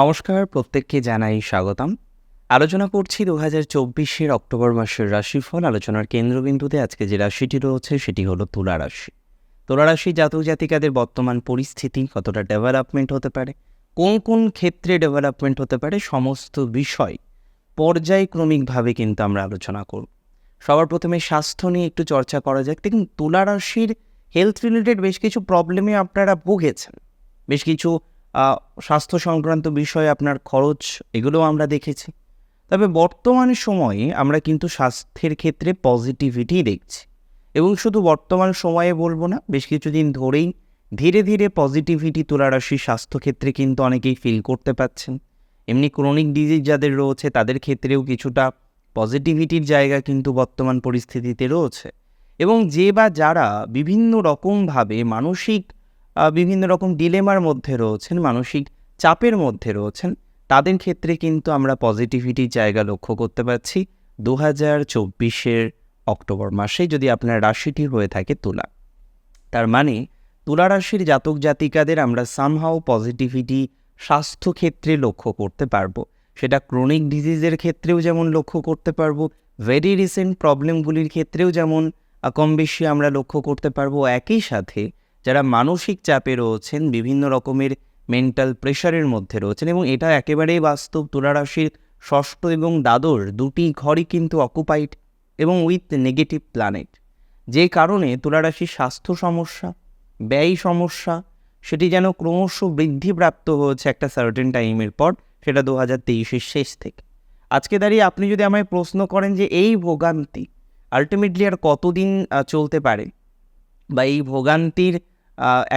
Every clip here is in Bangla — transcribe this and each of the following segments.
নমস্কার, প্রত্যেককে জানাই স্বাগতম। আলোচনা করছি দু হাজার চব্বিশের অক্টোবর মাসের রাশিফল। আলোচনার কেন্দ্রবিন্দুতে আজকে যে রাশিটি রয়েছে, সেটি হলো তুলা রাশি। তুলা রাশি জাতক জাতিকাদের বর্তমান পরিস্থিতি, কতটা ডেভেলপমেন্ট হতে পারে, কোন কোন ক্ষেত্রে ডেভেলপমেন্ট হতে পারে, সমস্ত বিষয় পর্যায়ক্রমিকভাবে কিন্তু আমরা আলোচনা করব। সবার প্রথমে স্বাস্থ্য নিয়ে একটু চর্চা করা যাক। দেখুন, তুলা রাশির হেলথ রিলেটেড বেশ কিছু প্রবলেমে আপনারা ভুগেছেন। বেশ কিছু স্বাস্থ্য সংক্রান্ত বিষয়ে, আপনার খরচ, এগুলোও আমরা দেখেছি। তবে বর্তমান সময়ে আমরা কিন্তু স্বাস্থ্যের ক্ষেত্রে পজিটিভিটি দেখছি। এবং শুধু বর্তমান সময়ে বলব না, বেশ কিছুদিন ধরেই ধীরে ধীরে পজিটিভিটি তোলা রাশি স্বাস্থ্যক্ষেত্রে কিন্তু অনেকেই ফিল করতে পাচ্ছেন। এমনি ক্রনিক ডিজিজ যাদের রয়েছে, তাদের ক্ষেত্রেও কিছুটা পজিটিভিটির জায়গা কিন্তু বর্তমান পরিস্থিতিতে রয়েছে। এবং যে বা যারা বিভিন্ন রকমভাবে মানসিক বিভিন্ন রকম ডিলেমার মধ্যে রয়েছেন, মানসিক চাপের মধ্যে রয়েছেন। তাদের ক্ষেত্রে কিন্তু আমরা পজিটিভিটির জায়গা লক্ষ্য করতে পারছি। দু হাজার চব্বিশের অক্টোবর মাসে যদি আপনার রাশিটি হয়ে থাকে তুলা। তার মানে তুলা রাশির জাতক জাতিকাদের আমরা সামহাও পজিটিভিটি স্বাস্থ্যক্ষেত্রে লক্ষ্য করতে পারব। সেটা ক্রনিক ডিজিজের ক্ষেত্রেও যেমন লক্ষ্য করতে পারব ভেরি রিসেন্ট প্রবলেমগুলির ক্ষেত্রেও যেমন কম বেশি আমরা লক্ষ্য করতে পারব। একই সাথে যারা মানসিক চাপে রয়েছেন, বিভিন্ন রকমের মেন্টাল প্রেশারের মধ্যে রয়েছেন এবং এটা একেবারেই বাস্তব তুলা রাশির ষষ্ঠ এবং দ্বাদশ দুটি ঘরই কিন্তু অকুপাইড এবং উইথ নেগেটিভ প্ল্যানেট যে কারণে তুলা রাশির স্বাস্থ্য সমস্যা, ব্যয় সমস্যা, সেটি যেন ক্রমশ বৃদ্ধিপ্রাপ্ত হয়েছে একটা সার্টেন টাইমের পর, সেটা দু হাজার তেইশের শেষ থেকে। আজকে দাঁড়িয়ে আপনি যদি আমায় প্রশ্ন করেন যে এই ভোগান্তি আলটিমেটলি আর কতদিন চলতে পারে? বা এই ভোগান্তির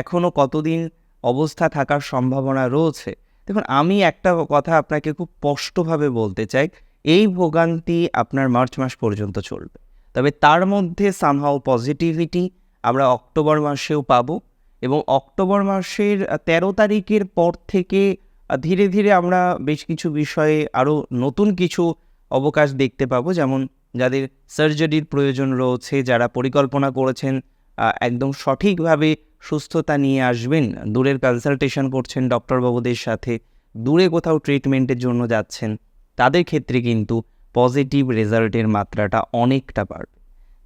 এখনও কতদিন অবস্থা থাকার সম্ভাবনা রয়েছে? দেখুন, আমি একটা কথা আপনাকে খুব স্পষ্টভাবে বলতে চাই, এই ভোগান্তি আপনার মার্চ মাস পর্যন্ত চলবে। তবে তার মধ্যে সামহাও পজিটিভিটি আমরা অক্টোবর মাসেও পাবো এবং অক্টোবর মাসের তেরো তারিখের পর থেকে ধীরে ধীরে আমরা বেশ কিছু বিষয়ে আরও নতুন কিছু অবকাশ দেখতে পাবো, যেমন যাদের সার্জারির প্রয়োজন রয়েছে, যারা পরিকল্পনা করেছেন একদম সঠিকভাবে সুস্থতা নিয়ে আসবেন। দূরের কনসালটেশন করছেন ডক্টরবাবুদের সাথে দূরে কোথাও ট্রিটমেন্টের জন্য যাচ্ছেন তাদের ক্ষেত্রে কিন্তু পজিটিভ রেজাল্টের মাত্রাটা অনেকটা বাড়বে।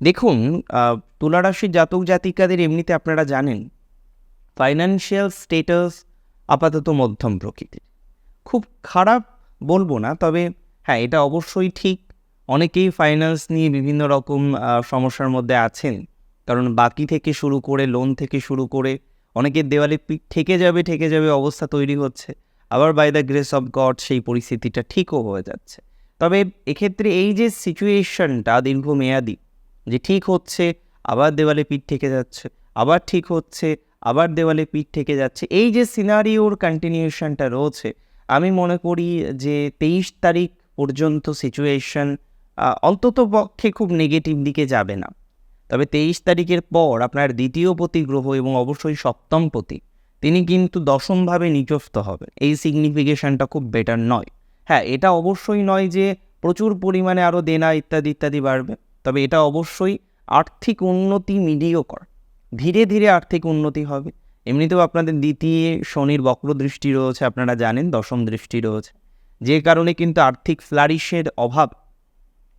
দেখুন আহ, তুলা রাশির জাতক জাতিকাদের এমনিতে আপনারা জানেন ফাইন্যান্সিয়াল স্টেটাস আপাতত মধ্যম প্রকৃতির। খুব খারাপ বলব না তবে হ্যাঁ এটা অবশ্যই ঠিক। অনেকেই ফাইন্যান্স নিয়ে বিভিন্ন রকম সমস্যার মধ্যে আছেন। কারণ বাকি থেকে শুরু করে লোন থেকে শুরু করে অনেকের দেওয়ালে পিঠ ঠেকে যাবে ঠেকে যাবে অবস্থা তৈরি হচ্ছে। আবার by the grace of God সেই পরিস্থিতিটা ঠিকও হয়ে যাচ্ছে। তবে এক্ষেত্রে এই যে সিচুয়েশনটা দীর্ঘমেয়াদী, যে ঠিক হচ্ছে, আবার দেওয়ালে পিঠ ঠেকে যাচ্ছে, আবার ঠিক হচ্ছে, আবার দেওয়ালে পিঠ ঠেকে যাচ্ছে, এই যে সিনারিওর কন্টিনিউশনটা রয়েছে, আমি মনে করি যে তেইশ তারিখ পর্যন্ত সিচুয়েশন অন্তত পক্ষে খুব নেগেটিভ দিকে যাবে না। তবে তেইশ তারিখের পর আপনার দ্বিতীয় পতি গ্রহ এবং অবশ্যই সপ্তম পতি তিনি কিন্তু দশমভাবে নিচস্থ হবেন। এই সিগনিফিকেশনটা খুব বেটার নয়। হ্যাঁ এটা অবশ্যই নয় যে প্রচুর পরিমাণে আরও দেনা ইত্যাদি ইত্যাদি বাড়বে, তবে এটা অবশ্যই আর্থিক উন্নতি মিডিও কর ধীরে ধীরে আর্থিক উন্নতি হবে। এমনিতেও আপনাদের দ্বিতীয় শনির বক্র দৃষ্টি রয়েছে, আপনারা জানেন দশম দৃষ্টি রয়েছে। যে কারণে কিন্তু আর্থিক ফ্লারিশের অভাব,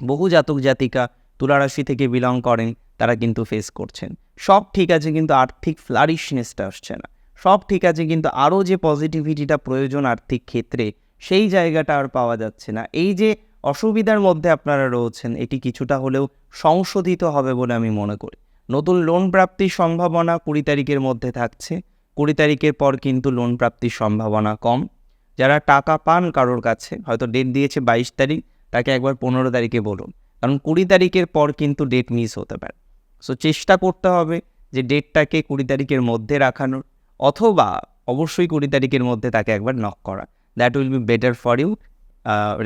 বহু জাতক জাতিকা তুলা রাশি থেকে বিলং করেন, তারা কিন্তু ফেস করছেন। সব ঠিক আছে কিন্তু আর্থিক ফ্লারিশনেসটা আসছে না। সব ঠিক আছে কিন্তু আরও যে পজিটিভিটিটা প্রয়োজন আর্থিক ক্ষেত্রে, সেই জায়গাটা আর পাওয়া যাচ্ছে না। এই যে অসুবিধার মধ্যে আপনারা রয়েছেন, এটি কিছুটা হলেও সংশোধিত হবে বলে আমি মনে করি। নতুন লোন প্রাপ্তির সম্ভাবনা কুড়ি তারিখের মধ্যে থাকছে। কুড়ি তারিখের পর কিন্তু লোন প্রাপ্তির সম্ভাবনা কম। যারা টাকা পান কারোর কাছে, হয়তো ডেট দিয়েছে বাইশ তারিখ, তাকে একবার পনেরো তারিখে বলুন। কারণ কুড়ি তারিখের পর কিন্তু ডেট মিস হতে পারে। সো চেষ্টা করতে হবে যে ডেটটাকে কুড়ি তারিখের মধ্যে রাখানোর, অথবা অবশ্যই কুড়ি তারিখের মধ্যে তাকে একবার নক করা। That will be better for you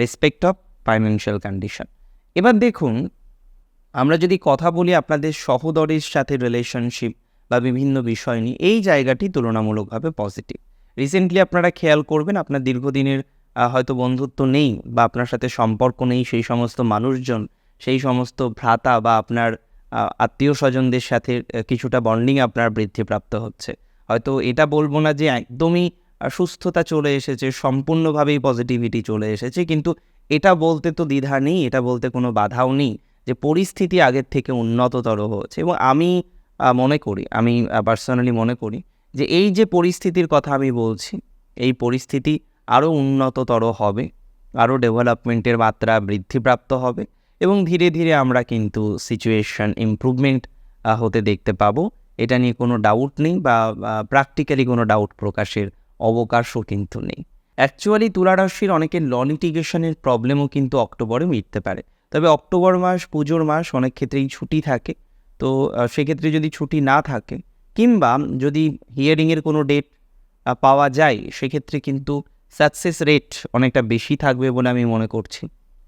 respect of financial condition এবার দেখুন, আমরা যদি কথা বলি আপনাদের সহদরের সাথে রিলেশনশিপ বা বিভিন্ন বিষয় নিয়ে, এই জায়গাটি তুলনামূলকভাবে পজিটিভ রিসেন্টলি আপনারা খেয়াল করবেন, আপনার দীর্ঘদিনের হয়তো বন্ধুত্ব নেই বা আপনার সাথে সম্পর্ক নেই সেই সমস্ত মানুষজন সেই সমস্ত ভ্রাতা বা আপনার আত্মীয় স্বজনদের সাথে কিছুটা বন্ডিং আপনার বৃদ্ধিপ্রাপ্ত হচ্ছে। হয়তো এটা বলব না যে একদমই সুস্থতা চলে এসেছে, সম্পূর্ণভাবেই পজিটিভিটি চলে এসেছে, কিন্তু এটা বলতে তো দ্বিধা নেই, এটা বলতে কোনো বাধাও নেই যে পরিস্থিতি আগের থেকে উন্নততর হচ্ছে এবং আমি মনে করি, আমি পার্সোনালি মনে করি যে এই যে পরিস্থিতির কথা আমি বলছি, এই পরিস্থিতি আরও উন্নততর হবে আরও ডেভেলপমেন্টের মাত্রা বৃদ্ধিপ্রাপ্ত হবে। এবং ধীরে ধীরে আমরা কিন্তু সিচুয়েশন ইমপ্রুভমেন্ট হতে দেখতে পাবো। এটা নিয়ে কোনো ডাউট নেই বা প্র্যাকটিক্যালি কোনো ডাউট প্রকাশের অবকাশও কিন্তু নেই। অ্যাকচুয়ালি তুলা রাশির অনেকের ল লিটিগেশনের প্রবলেমও কিন্তু অক্টোবরে মিটতে পারে। তবে অক্টোবর মাস, পুজোর মাস অনেক ক্ষেত্রেই ছুটি থাকে। তো সেক্ষেত্রে যদি ছুটি না থাকে কিংবা যদি হিয়ারিংয়ের কোনো ডেট পাওয়া যায়, সেক্ষেত্রে কিন্তু সাকসেস রেট অনেকটা বেশি থাকবে বলে আমি মনে করছি।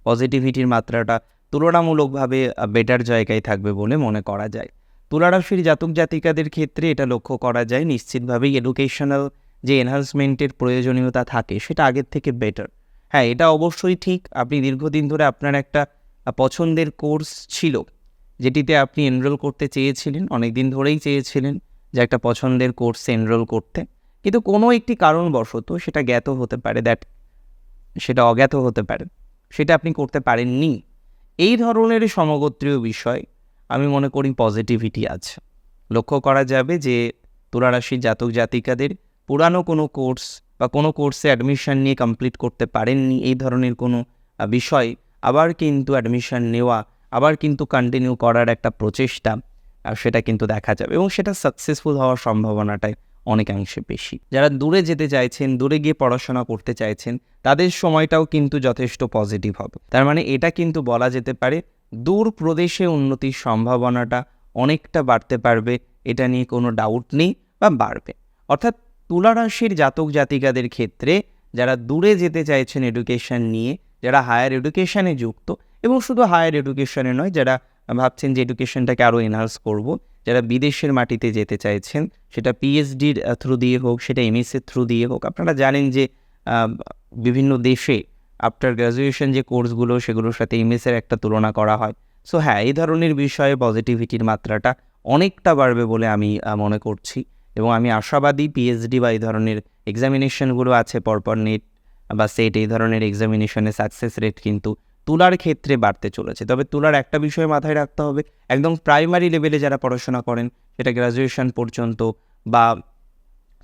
পজিটিভিটির মাত্রাটা তুলনামূলকভাবে বেটার জায়গায় থাকবে বলে মনে করা যায়। তুলারাশির জাতক জাতিকাদের ক্ষেত্রে এটা লক্ষ্য করা যায়, নিশ্চিতভাবেই এডুকেশনাল যে এনহান্সমেন্টের প্রয়োজনীয়তা থাকে, সেটা আগের থেকে বেটার হ্যাঁ এটা অবশ্যই ঠিক, আপনি দীর্ঘদিন ধরে আপনার একটা পছন্দের কোর্স ছিল, যেটিতে আপনি এনরোল করতে চেয়েছিলেন অনেক দিন ধরেই চেয়েছিলেন যে একটা পছন্দের কোর্সে এনরোল করতে। কিন্তু কোনো একটি কারণবশত সেটা জ্ঞাত হতে পারে দ্যাট সেটা অজ্ঞাত হতে পারে, সেটা আপনি করতে পারেননি। এই ধরনের সমগোত্রীয় বিষয় আমি মনে করি পজিটিভিটি আছে। লক্ষ্য করা যাবে যে তুলারাশির জাতক জাতিকাদের পুরানো কোনো কোর্স বা কোনো কোর্সে অ্যাডমিশন নিয়ে কমপ্লিট করতে পারেননি এই ধরনের কোনো বিষয়। আবার কিন্তু অ্যাডমিশন নেওয়া, আবার কিন্তু কন্টিনিউ করার একটা প্রচেষ্টা সেটা কিন্তু দেখা যাবে এবং সেটা সাকসেসফুল হওয়ার সম্ভাবনাটাই। অনেকাংশে বেশি। যারা দূরে যেতে চাইছেন, দূরে গিয়ে পড়াশোনা করতে চাইছেন, তাদের সময়টাও কিন্তু যথেষ্ট পজিটিভ হবে। তার মানে এটা কিন্তু বলা যেতে পারে, দূর প্রদেশে উন্নতির সম্ভাবনাটা অনেকটা বাড়তে পারবে, এটা নিয়ে কোনো ডাউট নেই বা বাড়বে। অর্থাৎ তুলা রাশির জাতক জাতিকাদের ক্ষেত্রে যারা দূরে যেতে চাইছেন এডুকেশন নিয়ে, যারা হায়ার এডুকেশনে যুক্ত, এবং শুধু হায়ার এডুকেশনে নয়, যারা ভাবছেন যে এডুকেশনটাকে আরও এনহান্স করব যারা বিদেশের মাটিতে যেতে চাইছেন, সেটা পিএইচডির থ্রু দিয়ে হোক, সেটা এমএসএর থ্রু দিয়ে হোক, আপনারা জানেন যে বিভিন্ন দেশে আফটার গ্র্যাজুয়েশন যে কোর্সগুলো, সেগুলোর সাথে এমএসের একটা তুলনা করা হয়। সো হ্যাঁ এই ধরনের বিষয়ে পজিটিভিটির মাত্রাটা অনেকটা বাড়বে বলে আমি মনে করছি এবং আমি আশাবাদী পিএইচডি বা এই ধরনের এক্সামিনেশনগুলো আছে, পরপর নেট বা সেট এই ধরনের এক্সামিনেশনে সাকসেস রেট কিন্তু তুলার ক্ষেত্রে বাড়তে চলেছে। তবে তুলার একটা বিষয় মাথায় রাখতে হবে, একদম প্রাইমারি লেভেলে যারা পড়াশোনা করেন, সেটা গ্র্যাজুয়েশন পর্যন্ত বা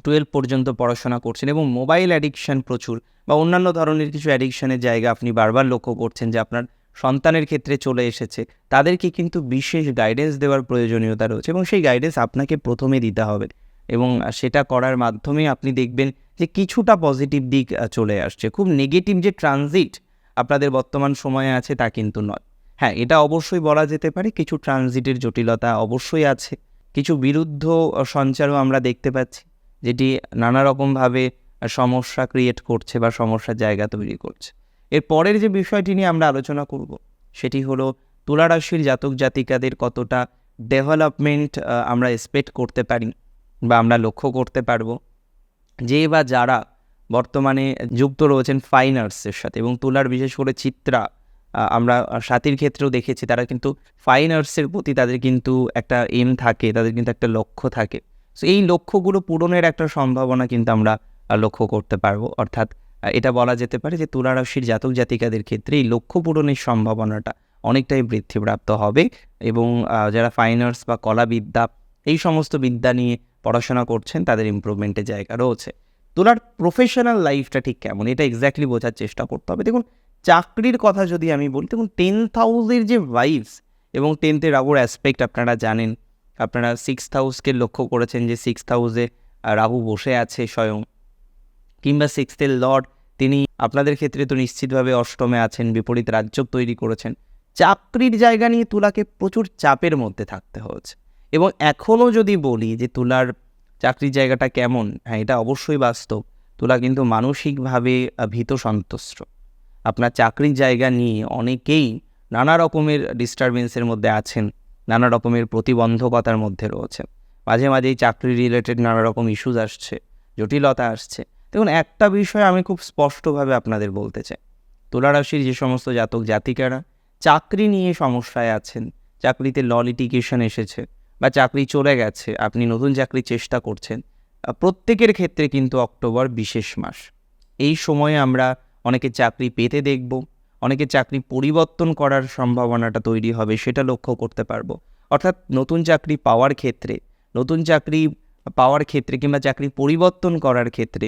টুয়েলভ পর্যন্ত পড়াশোনা করছেন এবং মোবাইল অ্যাডিকশান প্রচুর বা অন্যান্য ধরনের কিছু অ্যাডিকশানের জায়গা আপনি বারবার লক্ষ্য করছেন যে আপনার সন্তানের ক্ষেত্রে চলে এসেছে, তাদেরকে কিন্তু বিশেষ গাইডেন্স দেওয়ার প্রয়োজনীয়তা রয়েছে এবং সেই গাইডেন্স আপনাকে প্রথমে দিতে হবে এবং সেটা করার মাধ্যমে আপনি দেখবেন যে কিছুটা পজিটিভ দিক চলে আসছে। খুব নেগেটিভ যে ট্রানজিট আপনাদের বর্তমান সময়ে আছে তা কিন্তু নয়। হ্যাঁ এটা অবশ্যই বলা যেতে পারে, কিছু ট্রানজিটের জটিলতা অবশ্যই আছে, কিছু বিরুদ্ধ সঞ্চারও আমরা দেখতে পাচ্ছি, যেটি নানা রকমভাবে সমস্যা ক্রিয়েট করছে বা সমস্যার জায়গা তৈরি করছে। এর পরের যে বিষয়টি নিয়ে আমরা আলোচনা করব, সেটি হলো তুলা রাশির জাতক জাতিকাদের কতটা ডেভেলপমেন্ট আমরা এক্সপেক্ট করতে পারি বা আমরা লক্ষ্য করতে পারব, যে বা যারা বর্তমানে যুক্ত রয়েছেন ফাইন আর্টসের সাথে এবং তুলার বিশেষ করে চিত্রা আমরা সাথীর ক্ষেত্রেও দেখেছি, তারা কিন্তু ফাইন আর্টসের প্রতি তাদের কিন্তু একটা এম থাকে, তাদের কিন্তু একটা লক্ষ্য থাকে। সো এই লক্ষ্যগুলো পূরণের একটা সম্ভাবনা কিন্তু আমরা লক্ষ্য করতে পারব। অর্থাৎ এটা বলা যেতে পারে যে তুলা রাশির জাতক জাতিকাদের ক্ষেত্রে এই লক্ষ্য পূরণের সম্ভাবনাটা অনেকটাই বৃদ্ধিপ্রাপ্ত হবে এবং যারা ফাইন আর্টস বা কলাবিদ্যা, এই সমস্ত বিদ্যা নিয়ে পড়াশোনা করছেন, তাদের ইমপ্রুভমেন্টের জায়গা রয়েছে। তোলার প্রফেশনাল লাইফটা ঠিক কেমন? এটা এক্স্যাক্টলি বোঝার চেষ্টা করতে হবে। দেখুন, চাকরির কথা যদি আমি বলি, দেখুন টেন হাউসের যে ভাইবস এবং টেন্থের রাহুর অ্যাসপেক্ট আপনারা জানেন। আপনারা সিক্স হাউসকে লক্ষ্য করেছেন যে সিক্স হাউসে রাহু বসে আছে স্বয়ং। কিংবা সিক্সথের লর্ড তিনি আপনাদের ক্ষেত্রে তো নিশ্চিতভাবে অষ্টমে আছেন, বিপরীত রাজ্য তৈরি করেছেন। চাকরির জায়গা নিয়ে তুলাকে প্রচুর চাপের মধ্যে থাকতে হয়েছে। এবং এখনও যদি বলি যে তুলার চাকরির জায়গাটা কেমন? হ্যাঁ এটা অবশ্যই বাস্তব। তুলা কিন্তু মানসিকভাবে ভীত সন্তুষ্ট। আপনার চাকরির জায়গা নিয়ে অনেকেই নানা রকমের ডিস্টারবেন্সের মধ্যে আছেন, নানা রকমের প্রতিবন্ধকতার মধ্যে রয়েছেন। মাঝে মাঝেই চাকরি রিলেটেড নানা রকম ইস্যুজ আসছে, জটিলতা আসছে। দেখুন, একটা বিষয় আমি খুব স্পষ্টভাবে আপনাদের বলতে চাই। তুলা রাশির যে সমস্ত জাতক জাতিকারা চাকরি নিয়ে সমস্যায় আছেন, চাকরিতে ল লিটিগেশন এসেছে বা চাকরি চলে গেছে, আপনি নতুন চাকরি চেষ্টা করছেন প্রত্যেকের ক্ষেত্রে কিন্তু অক্টোবর বিশেষ মাস। এই সময়ে আমরা অনেকে চাকরি পেতে দেখব, অনেকে চাকরি পরিবর্তন করার সম্ভাবনাটা তৈরি হবে, সেটা লক্ষ্য করতে পারব। অর্থাৎ নতুন চাকরি পাওয়ার ক্ষেত্রে, নতুন চাকরি পাওয়ার ক্ষেত্রে কিংবা চাকরি পরিবর্তন করার ক্ষেত্রে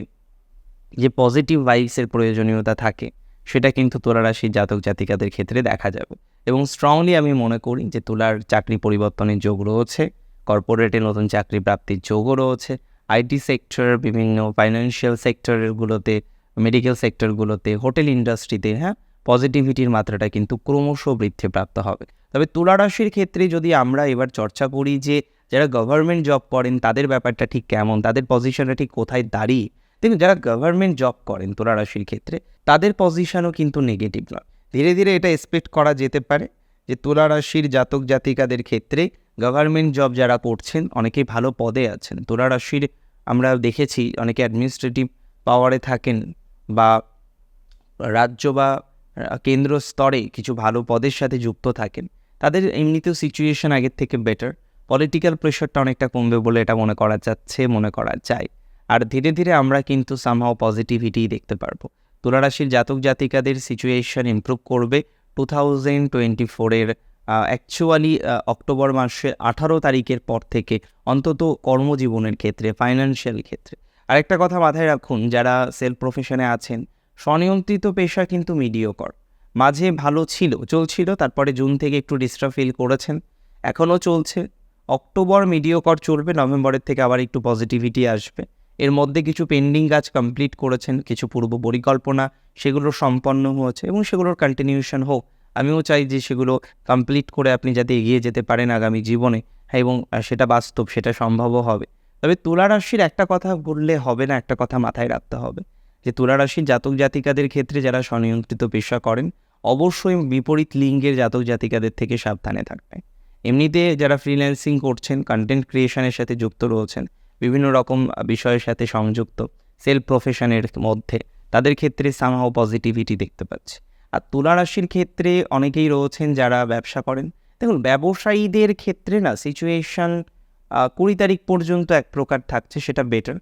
যে পজিটিভ ভাইবসের প্রয়োজনীয়তা থাকে, সেটা কিন্তু তুলা রাশির জাতক জাতিকাদের ক্ষেত্রে দেখা যাবে। এবং স্ট্রংলি আমি মনে করি যে তুলার চাকরি পরিবর্তনের যোগ রয়েছে কর্পোরেটে নতুন চাকরি প্রাপ্তির যোগও রয়েছে আইটি সেক্টর বিভিন্ন ফাইন্যান্সিয়াল সেক্টরগুলোতে মেডিকেল সেক্টরগুলোতে হোটেল ইন্ডাস্ট্রিতে হ্যাঁ পজিটিভিটির মাত্রাটা কিন্তু ক্রমশ বৃদ্ধিপ্রাপ্ত হবে। তবে তুলা রাশির ক্ষেত্রে যদি আমরা এবার চর্চা করি যে যারা গভর্নমেন্ট জব করেন, তাদের ব্যাপারটা ঠিক কেমন? তাদের পজিশনটা ঠিক কোথায় দাঁড়িয়ে? দেখুন যারা গভর্নমেন্ট জব করেন তুলা রাশির ক্ষেত্রে, তাদের পজিশনও কিন্তু নেগেটিভ নয়। ধীরে ধীরে এটা এক্সপেক্ট করা যেতে পারে যে তুলা রাশির জাতক জাতিকাদের ক্ষেত্রে গভর্নমেন্ট জব যারা করছেন, অনেকেই ভালো পদে আছেন। তুলা রাশির আমরা দেখেছি অনেকে অ্যাডমিনিস্ট্রেটিভ পাওয়ারে থাকেন বা রাজ্য বা কেন্দ্র স্তরে কিছু ভালো পদের সাথে যুক্ত থাকেন। তাদের এমনিতেও সিচুয়েশন আগের থেকে বেটার পলিটিক্যাল প্রেশারটা অনেকটা কমবে বলে এটা মনে করা যাচ্ছে, মনে করা যায়। আর ধীরে ধীরে আমরা কিন্তু সামহাও পজিটিভিটি দেখতে পারব। তুলারাশির জাতক জাতিকাদের সিচুয়েশন ইম্প্রুভ করবে। টু থাউজেন্ড টোয়েন্টি ফোরের অ্যাকচুয়ালি অক্টোবর মাসের আঠারো তারিখের পর থেকে অন্তত কর্মজীবনের ক্ষেত্রে ফাইন্যান্সিয়াল ক্ষেত্রে। আরেকটা কথা মাথায় রাখুন, যারা সেলফ প্রফেশনে আছেন, স্বনিয়ন্ত্রিত পেশা কিন্তু মিডিয়কর মাঝে ভালো ছিল, চলছিল, তারপরে জুন থেকে একটু ডিস্টার্ব ফিল করেছেন, এখনও চলছে। অক্টোবর মিডিয়কর চলবে, নভেম্বরের থেকে আবার একটু পজিটিভিটি আসবে। এর মধ্যে কিছু পেন্ডিং কাজ কমপ্লিট করেছেন, কিছু পূর্ব পরিকল্পনা, সেগুলো সম্পন্ন হয়েছে এবং সেগুলোর কন্টিনিউশন হোক। আমিও চাই যে সেগুলো কমপ্লিট করে আপনি যাতে এগিয়ে যেতে পারেন আগামী জীবনে হ্যাঁ এবং সেটা বাস্তব, সেটা সম্ভবও হবে। তবে তুলা রাশির একটা কথা বললে হবে না, একটা কথা মাথায় রাখতে হবে যে তুলা রাশির জাতক জাতিকাদের ক্ষেত্রে যারা স্বনিয়ন্ত্রিত পেশা করেন, অবশ্যই বিপরীত লিঙ্গের জাতক জাতিকাদের থেকে সাবধানে থাকবে এমনিতে যারা ফ্রিল্যান্সিং করছেন কন্টেন্ট ক্রিয়েশনের সাথে যুক্ত রয়েছেন বিভিন্ন রকম বিষয়ের সাথে সংযুক্ত সেলফ প্রফেশনের মধ্যে। তাদের ক্ষেত্রে সামহাও পজিটিভিটি দেখতে পাচ্ছি। আর তুলা রাশির ক্ষেত্রে অনেকেই রয়েছেন যারা ব্যবসা করেন। দেখুন, ব্যবসায়ীদের ক্ষেত্রে না সিচুয়েশান কুড়ি তারিখ পর্যন্ত এক প্রকার থাকছে, সেটা বেটার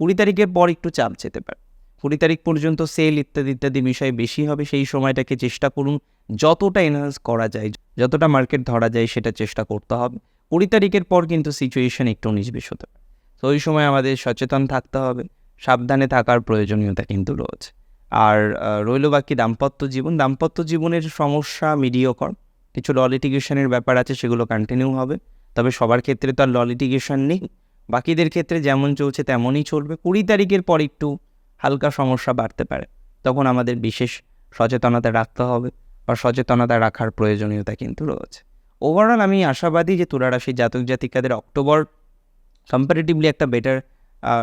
কুড়ি তারিখের পর একটু চাপ যেতে পারে। কুড়ি তারিখ পর্যন্ত সেল ইত্যাদি ইত্যাদি বিষয় বেশি হবে, সেই সময়টাকে চেষ্টা করুন। যতটা এনহান্স করা যায়, যতটা মার্কেট ধরা যায়, সেটা চেষ্টা করতে হবে। কুড়ি তারিখের পর কিন্তু সিচুয়েশন একটু নিষ্বেশ হতে পারে তো ওই সময় আমাদের সচেতন থাকতে হবে। সাবধানে থাকার প্রয়োজনীয়তা কিন্তু রয়েছে। আর রইল বাকি দাম্পত্য জীবন। দাম্পত্য জীবনের সমস্যা মিডিয়কর কিছু ল লিটিগেশনের ব্যাপার আছে, সেগুলো কন্টিনিউ হবে। তবে সবার ক্ষেত্রে তো আর ললিটিগেশন নেই। বাকিদের ক্ষেত্রে যেমন চলছে, তেমনই চলবে। কুড়ি তারিখের পর একটু হালকা সমস্যা বাড়তে পারে। তখন আমাদের বিশেষ সচেতনতা রাখতে হবে বা সচেতনতা রাখার প্রয়োজনীয়তা কিন্তু রয়েছে। ওভারঅল আমি আশাবাদী যে তুলারাশি জাতক জাতিকাদের অক্টোবর কম্পারেটিভলি একটা বেটার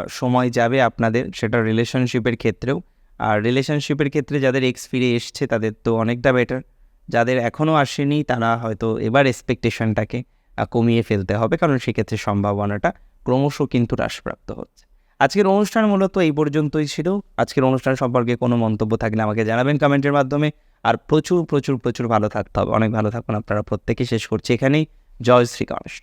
সময় যাবে আপনাদের সেটা রিলেশনশিপের ক্ষেত্রেও। আর রিলেশনশিপের ক্ষেত্রে যাদের এক্স ফিরে এসছে তাদের তো অনেকটা বেটার যাদের এখনও আসেনি তারা হয়তো এবার এক্সপেকটেশনটাকে কমিয়ে ফেলতে হবে কারণ সেক্ষেত্রে সম্ভাবনাটা ক্রমশ কিন্তু হ্রাসপ্রাপ্ত হচ্ছে। আজকের অনুষ্ঠান মূলত এই পর্যন্তই ছিল। আজকের অনুষ্ঠান সম্পর্কে কোনো মন্তব্য থাকলে আমাকে জানাবেন কমেন্টের মাধ্যমে। আর প্রচুর প্রচুর প্রচুর ভালো থাকতে হবে। অনেক ভালো থাকুন আপনারা। প্রত্যেকে শেষ করছি এখানেই। জয় শ্রী গণেশ